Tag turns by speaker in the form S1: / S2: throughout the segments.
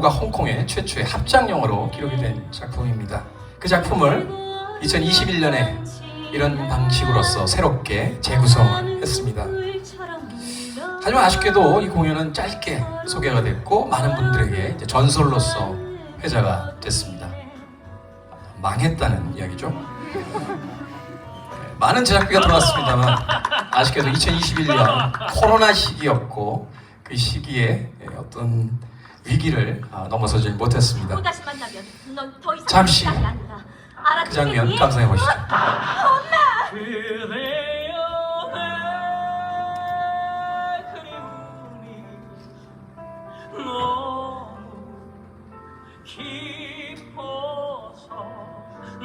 S1: 가 홍콩의 최초의 합작 영화로 기록이 된 작품입니다. 그 작품을 2021년에 이런 방식으로서 새롭게 재구성을 했습니다. 하지만 아쉽게도 이 공연은 짧게 소개가 됐고 많은 분들에게 전설로서 회자가 됐습니다. 망했다는 이야기죠. 네, 많은 제작비가 들어왔습니다만 아쉽게도 2021년 코로나 시기였고 그 시기에 어떤 위기를 아, 넘어서지 못했습니다. 잠시. 그 장면? 감상해 보시죠.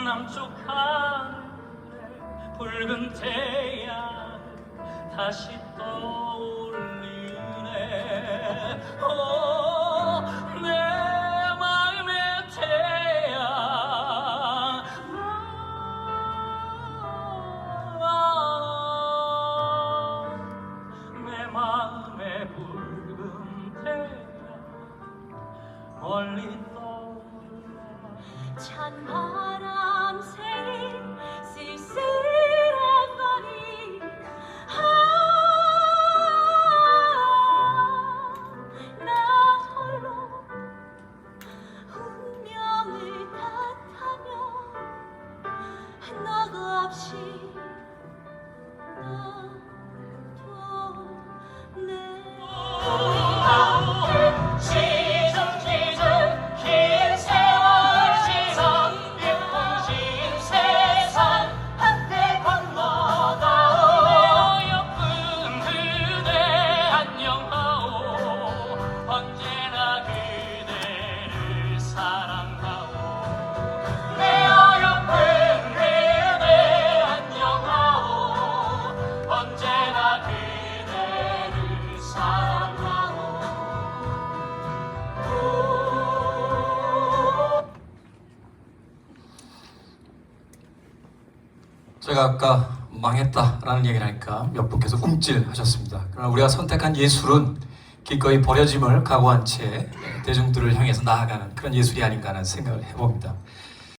S2: 남쪽 하늘에 붉은 태양 다시 떠올 멀리 떠올라.
S3: 찬 바람 새이 쓸쓸한 거리 아, 나 홀로 운명을 탓하며 너가 없이 나
S1: 제가 아까 망했다라는 얘기를 하니까 몇 분께서 움찔하셨습니다. 그러나 우리가 선택한 예술은 기꺼이 버려짐을 각오한 채 대중들을 향해서 나아가는 그런 예술이 아닌가 하는 생각을 해봅니다.